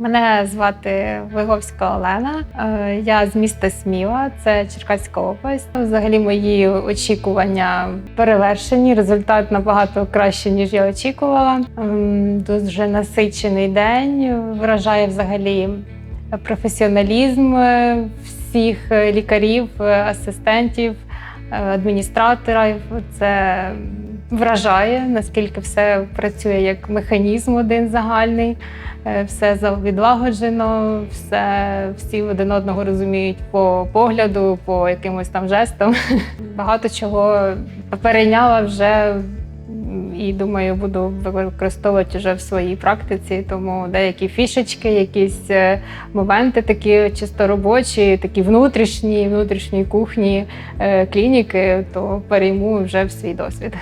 Мене звати Виговська Олена. Е, Я з міста Сміла, це Черкаська область. Взагалі мої очікування перевершені. Результат набагато краще, ніж я очікувала. Ем, Дуже насичений день. Вражає взагалі професіоналізм е, всіх лікарів, е, асистентів, адміністраторів. Це вражає, наскільки все працює як механізм один загальний. Е, Все за- відлагоджено, все всі один одного розуміють по погляду, по якимось там жестам. Багато чого перейняла вже і думаю, буду використовувати вже в своїй практиці. Тому деякі фішечки, якісь е, моменти такі чисто робочі, такі внутрішні, внутрішньої кухні е, клініки, то перейму вже в свій досвід.